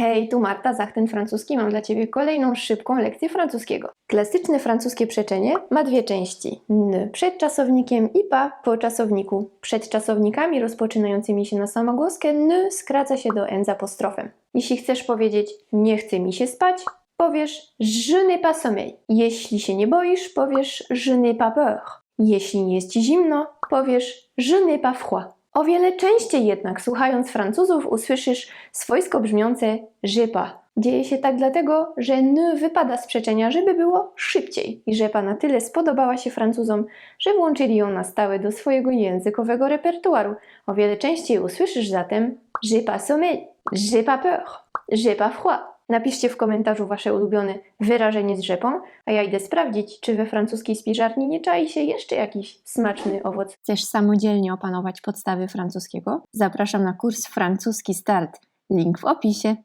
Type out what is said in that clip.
Hej, tu Marta, Zachten Francuski. Mam dla Ciebie kolejną szybką lekcję francuskiego. Klasyczne francuskie przeczenie ma dwie części. N przed czasownikiem i pa po czasowniku. Przed czasownikami rozpoczynającymi się na samogłoskę n skraca się do n z apostrofem. Jeśli chcesz powiedzieć nie chce mi się spać, powiesz je n'ai pas sommeil. Jeśli się nie boisz, powiesz je n'ai pas peur. Jeśli nie jest Ci zimno, powiesz je n'ai pas froid. O wiele częściej jednak, słuchając Francuzów, usłyszysz swojsko brzmiące rzepa. Dzieje się tak dlatego, że n wypada z przeczenia, żeby było szybciej. I rzepa na tyle spodobała się Francuzom, że włączyli ją na stałe do swojego językowego repertuaru. O wiele częściej usłyszysz zatem j'ai pas sommeil, j'ai pas peur, j'ai pas froid. Napiszcie w komentarzu wasze ulubione wyrażenie z rzepą, a ja idę sprawdzić, czy we francuskiej spiżarni nie czai się jeszcze jakiś smaczny owoc. Chcesz samodzielnie opanować podstawy francuskiego? Zapraszam na kurs Francuski Start. Link w opisie.